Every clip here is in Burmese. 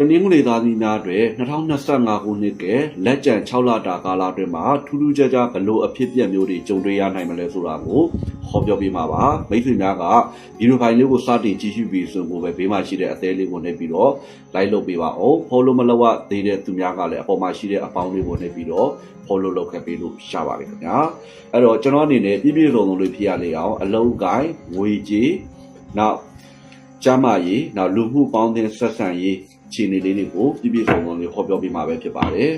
တနင်္ဂနွေသားသမီးများတွေ2025ခုနှစ်ကလက်ကျန်6လတာကာလအတွင်းမှာထူးထူးခြားခြားဘလို့အဖြစ်အပျက်မျိုးတွေကြုံတွေ့ရနိုင်မလဲဆိုတာကိုဟောပြောပေးမှာပါမိတ်ဆွေများကဗီဒီယိုဖိုင်လေးကိုစတင်ကြည့်ရှုပြီးဆိုကိုပဲဘေးမှာရှိတဲ့အသေးလေးကိုနှိပ်ပြီးတော့ like လုပ်ပေးပါအောင် follow မလုပ်ရသေးတဲ့သူများကလည်းအပေါ်မှာရှိတဲ့အပေါင်းလေးကိုနှိပ်ပြီးတော့ follow လုပ်ခဲ့ပေးလို့ရပါတယ်ခင်ဗျာအဲ့တော့ကျွန်တော်အနေနဲ့ပြည့်ပြည့်စုံစုံလေးဖြစ်ရလေအောင်အလုံးကိုင်းငွေကြေးနောက် ကျမ်းမာရေးနောက်လူမှုပေါင်းသင်းဆက်ဆံရေးခြေအနေလေးတွေကိုပြည့်ပြည့်စုံစုံလေးဟောပြောပေးမှာပဲဖြစ်ပါတယ်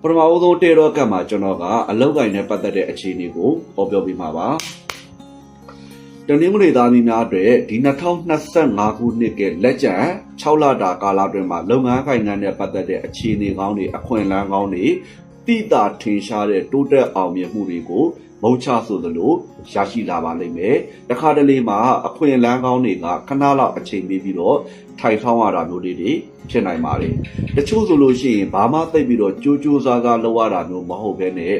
ပထမအဆုံးတေရောကတ်မှာကျွန်တော်ကအလောက်ကိုင်းနဲ့ပတ်သက်တဲ့အခြေအနေကိုဟောပြောပေးမှာပါတနင်္ဂနွေသားသမီးများအတွက်ဒီ2025ခုနှစ်ကလက်ကျန်6လတာကာလအတွင်းမှာလုပ်ငန်းကိုင်ငန်းနဲ့ပတ်သက်တဲ့အခြေအနေကောင်းတွေအခွင့်အလမ်းကောင်းတွေ တိတာထင်ရှားတဲ့တိုးတက်အောင်မြင်မှုတွေကိုမုံချဆိုသလိုရရှိလာပါလိမ့်မယ်။တခါတလေမှာအခွင့်အလမ်းကောင်းတွေကခဏလောက်အချိန်ပေးပြီးတော့ထိုင်ဆောင်ရတာမျိုးတွေဖြစ်နိုင်ပါတယ်။တချို့ဆိုလို့ရှိရင်ဘာမှသိပ်ပြီးတော့ကြိုးကြိုးစားစားလုပ်ရတာမျိုးမဟုတ်ဘဲနဲ့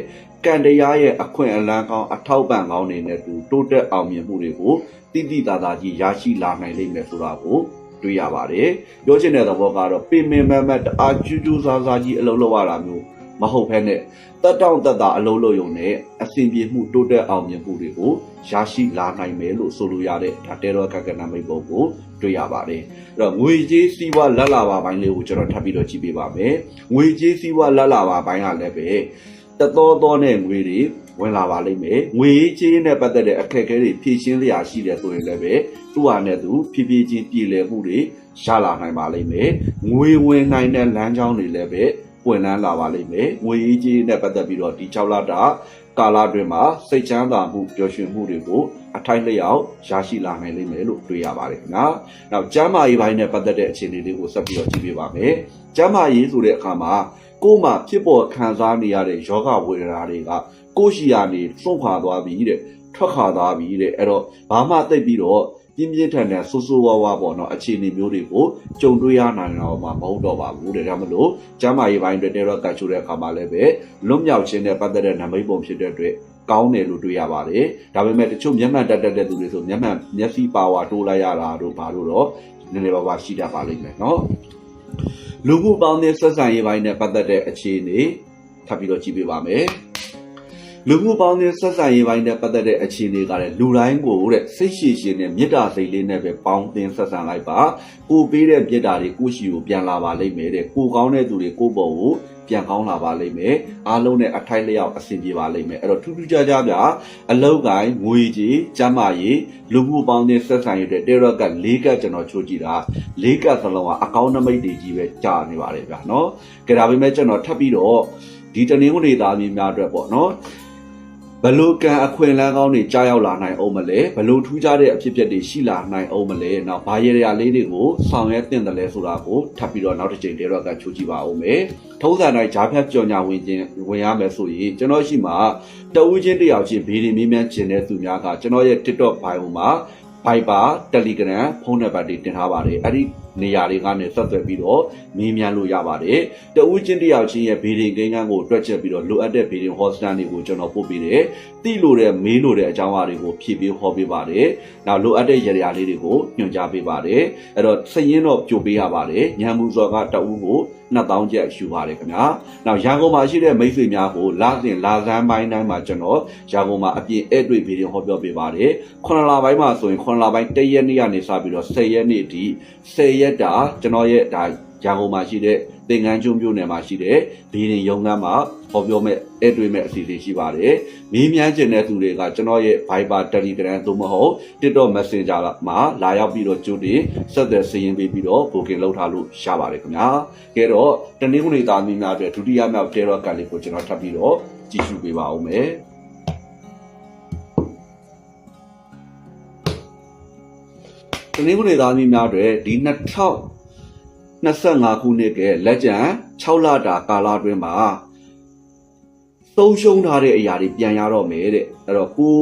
ကံတရားရဲ့အခွင့်အလမ်းကောင်းအထောက်ပံ့ကောင်းတွေနဲ့တူတိုးတက်အောင်မြင်မှုတွေကိုတိတိတသာကြီးရရှိလာနိုင်လိမ့်မယ်ဆိုတာကိုတွေ့ရပါတယ်။ပြောချင်တဲ့သဘောကတော့ပင်ပင်မမတ်တအားကြိုးကြိုးစားစားကြီးအလုပ်လုပ်ရတာမျိုး မဟုတ်ဘဲနဲ့တက်တောင့်တက်တာအလုံးလို့ယုံနဲ့အစဉ်ပြေမှုတိုးတက်အောင်မြင်မှုတွေကိုရရှိလာနိုင်မယ်လို့ဆိုလိုရတဲ့ဒါတဲရောကကနမိတ်ပုံကိုတွေ့ရပါတယ်အဲ့တော့ငွေကြေးစီးပွားလက်လာပါပိုင်းလေးကိုကျွန်တော်ထပ်ပြီးတော့ကြည့်ပေးပါမယ်ငွေကြေးစီးပွားလက်လာပါပိုင်းကလည်းပဲတတော်တော်နဲ့ငွေတွေဝင်လာပါလိမ့်မယ်ငွေကြေးနဲ့ပတ်သက်တဲ့အခက်အခဲတွေဖြည့်ရှင်းလျာရှိတယ်ဆိုရင်လည်းပဲသူ့ဟာနဲ့သူဖြည်းဖြည်းချင်းပြည်လည်မှုတွေရလာနိုင်ပါလိမ့်မယ်ငွေဝင်နိုင်တဲ့လမ်းကြောင်းတွေလည်းပဲ ပွင့်လန်းလာပါလိမ့်မယ်ငွေရေးကြေးနဲ့ပတ်သက်ပြီးတော့ဒီ6လတာကာလအတွင်းမှာစိတ်ချမ်းသာမှုပျော်ရွှင်မှုတွေကိုအထိုက်လျောက်ရရှိလာနိုင်လိမ့်မယ်လို့တွေ့ရပါတယ်ခင်ဗျာ။နောက်ကျမ်းမာရေးပိုင်းနဲ့ပတ်သက်တဲ့အခြေအနေလေးကိုဆက်ပြီးတော့ကြည့်ပေးပါမယ်။ကျမ်းမာရေးဆိုတဲ့အခါမှာကိုယ်မှာဖြစ်ပေါ်ခံစားနေရတဲ့ယောဂဝေဒနာတွေကကိုယ်ရှိရနေစွန့်ခွာသွားပြီတဲ့ထွက်ခွာသွားပြီတဲ့အဲ့တော့ဘာမှသိပ်ပြီးတော့ ပြင်းပြင်းထန်ထန်ဆူဆူဝါးဝါပေါ့နော်အခြေအနေမျိုးတွေကိုကြုံတွေ့ရနိုင်တော့မှာမဟုတ်တော့ပါဘူးတဲ့ဒါမလို့ကျမ်းမာရေးပိုင်းတွေတဲတော့ကတ်ချိုတဲ့အခါမှာလည်းပဲလွတ်မြောက်ခြင်းနဲ့ပတ်သက်တဲ့နမိတ်ပုံဖြစ်တဲ့အတွက်ကောင်းတယ်လို့တွေ့ရပါတယ်ဒါပေမဲ့တချို့မျက်မှန်တက်တက်တဲ့သူတွေဆိုမျက်မှန်မျက်စိပါဝါတိုးလိုက်ရတာတို့ဘာလို့တော့နည်းနည်းပါးပါးရှိတတ်ပါလိမ့်မယ်နော်လူမှုပေါင်းတဲ့ဆက်ဆံရေးပိုင်းနဲ့ပတ်သက်တဲ့အခြေအနေထပ်ပြီးတော့ကြည့်ပေးပါမယ် လူမှုပေါင်းတဲ့ဆက်ဆံရေးပိုင်းနဲ့ပတ်သက်တဲ့အခြေအနေကလည်းလူတိုင်းကိုတဲ့စိတ်ရှိရှိနဲ့မေတ္တာစိတ်လေးနဲ့ပဲပေါင်းသင်းဆက်ဆံလိုက်ပါကိုပေးတဲ့မေတ္တာတွေကိုရှိကိုပြန်လာပါလိမ့်မယ်တဲ့ကိုကောင်းတဲ့သူတွေကိုပေါ်ကိုပြန်ကောင်းလာပါလိမ့်မယ်အားလုံးနဲ့အထိုက်လျောက်အဆင်ပြေပါလိမ့်မယ်အဲ့တော့ထူးထူးခြားခြားပြအလောက်ကိုင်းငွေကြီးကျမ်းမာရေးလူမှုပေါင်းတဲ့ဆက်ဆံရေးတဲ့တေရော့က၄ကတ်ကျွန်တော်ချိုးကြည့်တာ၄ကတ်စလုံးကအကောင့်နမိတ်တွေကြီးပဲကြာနေပါတယ်ဗျာနော်ကြဒါပေမဲ့ကျွန်တော်ထပ်ပြီးတော့ဒီတနင်္ဂနွေသားမျိုးများအတွက်ပေါ့နော် ဘလို့ကံအခွင့်အလမ်းကောင်းတွေကြားရောက်လာနိုင်အောင်မလဲဘလို့ထူးခြားတဲ့အဖြစ်အပျက်တွေရှိလာနိုင်အောင်မလဲနောက်ဘာရေရာလေးတွေကိုဆောင်ရွက်တင်တယ်လဲဆိုတာကိုထပ်ပြီးတော့နောက်တစ်ချိန်တည်းတော့ကချိုးကြည့်ပါဦးမယ်ထုံးစံတိုင်းဂျားဖြတ်ကြော်ညာဝင်ခြင်းဝင်ရမယ်ဆိုရင်ကျွန်တော်ရှိမှာတဝူးချင်းတယောက်ချင်းဗီဒီမေးမြန်းခြင်းတဲ့သူများကကျွန်တော်ရဲ့ TikTok bio မှာ Viber Telegram ဖုန်းနံပါတ်တွေတင်ထားပါတယ်အဲ့ဒီ နေရာတွေကနေဆက်သွယ်ပြီးတော့မေးမြန်းလို့ရပါတယ်။တဦးချင်းတယောက်ချင်းရဲ့ဗီဒီကိန်းကန်းကိုတွက်ချက်ပြီးတော့လိုအပ်တဲ့ဗီဒီဟော့စတန်တွေကိုကျွန်တော်ပို့ပေးတယ်။တိလို့တဲ့မေးလို့တဲ့အကြောင်းအရာတွေကိုဖြည့်ပေးဟောပေးပါတယ်။နောက်လိုအပ်တဲ့ရရာလေးတွေကိုညွှန်ကြားပေးပါတယ်။အဲ့တော့စရင်တော့ကြိုပေးရပါတယ်။ညံမှုစော်ကတဦးကို2000ကျပ်ယူပါတယ်ခင်ဗျာ။နောက်ရန်ကုန်မှာရှိတဲ့မိတ်ဆွေများကိုလာစဉ်လာစမ်းပိုင်းတိုင်းမှာကျွန်တော်ရန်ကုန်မှာအပြင်အဲ့တွေ့ဗီဒီဟောပြောပေးပါတယ်။ခုနလပိုင်းမှာဆိုရင်ခုနလပိုင်း1ရက်နေ့ကနေစပြီးတော့10ရက်နေ့ဒီ10ရက်တာကျွန်တော်ရဲ့ဒါရန်ကုန်မှာရှိတဲ့သင်္ကန်းကျွန်းမြို့နယ်မှာရှိတဲ့ဘီရင်ရုံကမ်းမှာဟောပြောမဲ့အဲ့တွေ့မဲ့အစီအစဉ်ရှိပါတယ်။မင်းမြန်းကျင်တဲ့သူတွေကကျွန်တော်ရဲ့ Viber Telegram သို့မဟုတ် TikTok Messenger မှာလာရောက်ပြီးတော့ကြိုတင်ဆက်သွယ်စီရင်ပေးပြီးတော့ booking လုပ်ထားလို့ရပါတယ်ခင်ဗျာ။ကဲတော့တနင်္ဂနွေသားမင်းများအတွက်ဒုတိယမြောက် Terror ကလေးကိုကျွန်တော်ထပ်ပြီးတော့ကြည့်ရှုပေးပါဦးမယ်။ တနင်္ဂနွေသားမင်းများအတွက်ဒီ2025ခုနှစ်ကလက်ကျန်6လတာကာလအတွင်းမှာသုံးရှုံးထားတဲ့အရာတွေပြန်ရတော့မယ်တဲ့အဲ့တော့ကို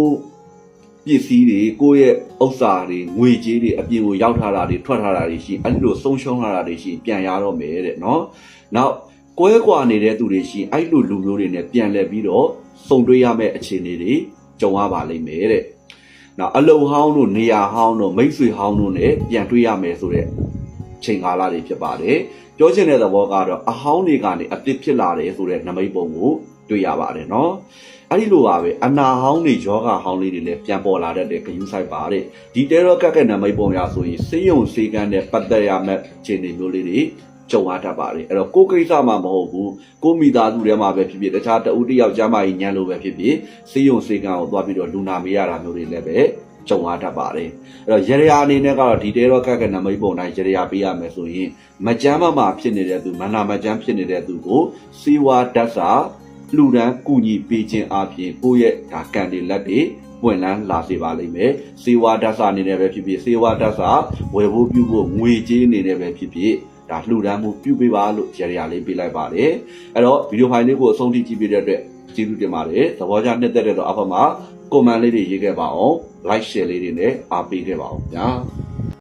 ပစ္စည်းတွေကိုယ့်ရဲ့ဥစ္စာတွေငွေကြေးတွေအပြင်ကိုရောက်ထားတာတွေထွက်ထားတာတွေရှိအဲ့လိုဆုံးရှုံးလာတာတွေရှိပြန်ရတော့မယ်တဲ့နော်နောက်ကွဲကွာနေတဲ့သူတွေရှိအဲ့လိုလူမျိုးတွေနဲ့ပြန်လဲပြီးတော့စုံတွေ့ရမယ့်အခြေအနေတွေကြုံရပါလိမ့်မယ်တဲ့ နော်အလုံဟောင်းတို့နေရာဟောင်းတို့မိတ်ဆွေဟောင်းတို့ ਨੇ ပြန်တွေ့ရမယ်ဆိုတဲ့ချိန်ကာလတွေဖြစ်ပါတယ်ပြောချင်တဲ့သဘောကတော့အဟောင်းတွေကနေအသစ်ဖြစ်လာတယ်ဆိုတဲ့နမိတ်ပုံကိုတွေ့ရပါတယ်နော်အဲ့ဒီလိုပါပဲအနာဟောင်းတွေယောဂဟောင်းလေးတွေလည်းပြန်ပေါ်လာတတ်တဲ့ဂယုစိုက်ပါတဲ့ဒီတဲရောကက်ကက်နမိတ်ပုံရဆိုရင်စေယုံစေကန်းတဲ့ပတ်သက်ရမယ့်ခြေနေမျိုးလေးတွေ ကြုံရတတ်ပါတယ်အဲ့တော့ကိုယ်ကိစ္စမှမဟုတ်ဘူးကိုမိသားစုထဲမှာပဲဖြစ်ဖြစ်တခြားတဦးတစ်ယောက်ကျမကြီးညံလို့ပဲဖြစ်ဖြစ်စေယုံစေကန်းကိုသွားပြီးတော့လူနာမေးရတာမျိုးတွေလည်းပဲကြုံရတတ်ပါတယ်အဲ့တော့ရရအနေနဲ့ကတော့ဒီတဲရောကက်ကက်နမိတ်ပုံတိုင်းရရပေးရမယ်ဆိုရင်မကြမ်းမမာဖြစ်နေတဲ့သူမနာမကြမ်းဖြစ်နေတဲ့သူကိုစေဝါဓာတ်စာလူဒန်းကူညီပေးခြင်းအပြင်ကိုယ့်ရဲ့ဒါကံတွေလက်တွေပွင့်လန်းလာစေပါလိမ့်မယ်။စေဝါဓာတ်စာအနေနဲ့ပဲဖြစ်ဖြစ်စေဝါဓာတ်စာဝယ်ဖို့ပြုဖို့ငွေကြေးအနေနဲ့ပဲဖြစ်ဖြစ် ဒါလှူဒန်းမှုပြုပေးပါလို့ရရလေးပေးလိုက်ပါတယ်။အဲ့တော့ဗီဒီယိုဖိုင်လေးကိုအဆုံးထိကြည့်ပေးတဲ့အတွက်ကျေးဇူးတင်ပါတယ်။သဘောကျနှစ်သက်တဲ့တော့အဖက်မှာကွန်မန့်လေးတွေရေးခဲ့ပါအောင် like share လေးတွေနဲ့အားပေးခဲ့ပါအောင်ဗျာ။